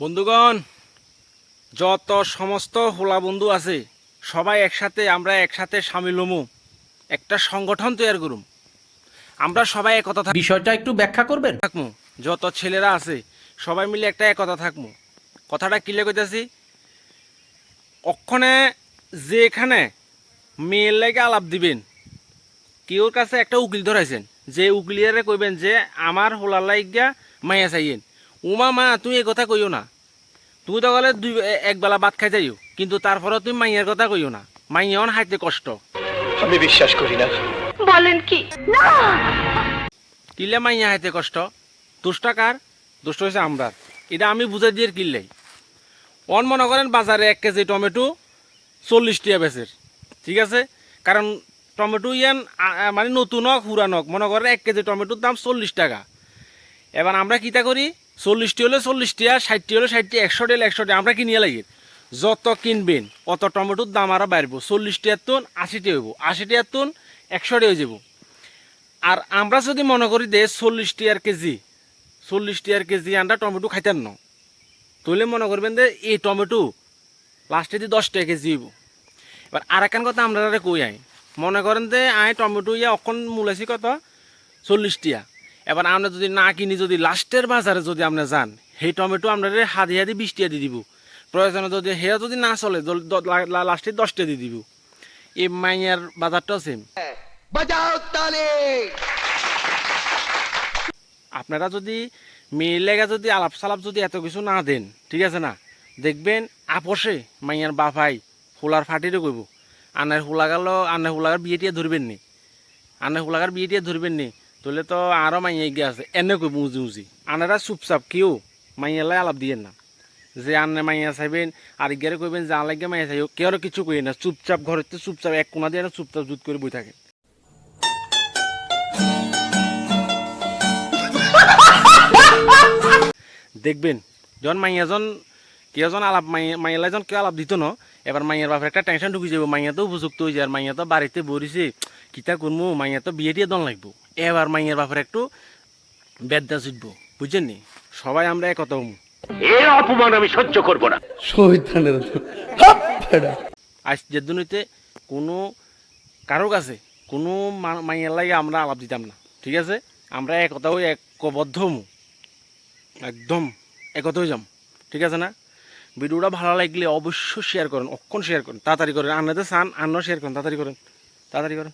বন্ধুগণ যত সমস্ত হোলা বন্ধু আছে সবাই একসাথে আমরা একসাথে সামিল হমু। একটা সংগঠন তৈরি করুম। আমরা সবাই একতা থাক- বিষয়টা একটু ব্যাখ্যা করবেন? থাকমু। যত ছেলেরা আছে সবাই মিলে একটা একতা থাকমু। কথাটা কিলে কইতাছি? অক্ষণে যেখানে মেয়ের লাগে আলাপ দিবেন কেউর কাছে একটা উকিল ধরাইছেন যে উকিলিয়ারে কইবেন যে আমার হোলার লাইগা মাইয়া চাইয়েন। উমা মা তুই এই কথা কইও না। তুমি তো গেলে দুই এ- একবেলা ভাত খাই যাইও কিন্তু তারপরে তুমি মাইয়ার কথা কইও না। মাইয়াও হাইতে কষ্ট। আমি বিশ্বাস করি না। বলেন কি? না! কিলে মাইয়া হাইতে কষ্ট? দোষটা কার? দোষটা হয়েছে আমরার। এটা আমি বুঝাই দিয়ে কিনলেই অন মনে করেন বাজারে এক কেজি টমেটো চল্লিশ টিয়া বেচের। ঠিক আছে? কারণ টমেটো ইয়ান মানে নতুন হোক পুরান হোক। মনে করেন এক কেজি টমেটোর দাম চল্লিশ টাকা। এবার আমরা কিতা করি? চল্লিশটি হলে চল্লিশটি আর ষাটটি হলে ষাটটি একশো হলে একশো আমরা কিনিয়ে লাগি? যত কিনবেন, অত টমেটোর দাম আরও বাড়বো। চল্লিশটি এতুন আশিটি হইব। আশিটি এতুন একশোটি হয়ে যাব। আর আমরা যদি মনে করি যে চল্লিশ টিয়ার কেজি চল্লিশ টিয়ার কেজি আমরা টমেটো খাইতেন না, তাহলে মনে করবেন যে এই টমেটো লাস্টে দিয়ে দশ টাকা কেজি হইব। এবার আর একখান কথা আমরা কই আই? মনে করেন যে আই টমেটো ইয়া অকন মূলাইছি কত? চল্লিশ টিয়া এবার আমরা যদি না কিনি যদি লাস্টের বাজারে যদি আপনি যান সেই টমেটো আমরা হাদি হাদি বিশ টিয়া দিয়ে দিব। প্রয়োজনে যদি হেয়া যদি না চলে লাস্টে দশ টিয়া দিয়ে দিব। এই মাইয়ার বাজারটাও সেম আপনারা যদি মেয়ের লেগা যদি আলাপ সালাপ যদি এত কিছু না দেন ঠিক আছে না? দেখবেন আপসে মাইয়ার বাপাই হোলার ফাটিরে কইব। আনের হোলা গেল আনের হোলাগার বিয়ে টিয়ে ধরবেন নি। আনের হোলাগার বিয়ে টিয়ে ধরবেন নি। তাহলে তো আরও মাইয়া গিয়ে আছে। এনে কইব উজি উজি। আনারা চুপচাপ কেউ মাইয়ালাই আলাপ দিয়ে না। যে আনে মাইয়া চাইবেন, আর ইগারে কইবেন যে আলাগে মাইয়া চাইব কেউ কিছু কই না, চুপচাপ ঘরেতে চুপচাপ, এক কোনা দিয়ে চুপচাপ জুত করে বই থাকে। দেখবেন, যখন মাইয়াজন কেউজন আলাপ মাইয়ালা যখন কেউ আলাপ দিত ন, এবার মাইয়ার বাপের একটা টেনশন ঢুকে যাব মাইয়া তো উপযুক্ত হয়ে যায়, আর মাইয়া তো বাড়িতে বরিছে। কিতা করব মাইয়া তো বিয়ে দিয়ে দন লাগবো। এবার মাইয়ের বাপের একটু বেদা ছুটবো। বুঝছেন নি? সবাই আমরা একতা এর অপমান আমি সহ্য করব না। শহীদানের আজ যে দুনিতে কোনো কারও কাছে কোনো মা- মাইয়ার লাগে আমরা আলাপ দিতাম না। ঠিক আছে? আমরা একতা হয়ে একবদ্ধ হমু। একদম একতা হয়ে যাম। ঠিক আছে না? ভিডিওটা ভালো লাগলে অবশ্যই শেয়ার করেন অক্ষণ শেয়ার করেন। তাড়াতাড়ি করেন। আন্নাতে চান আন্ন শেয়ার করেন। তাড়াতাড়ি করেন। তাড়াতাড়ি করেন।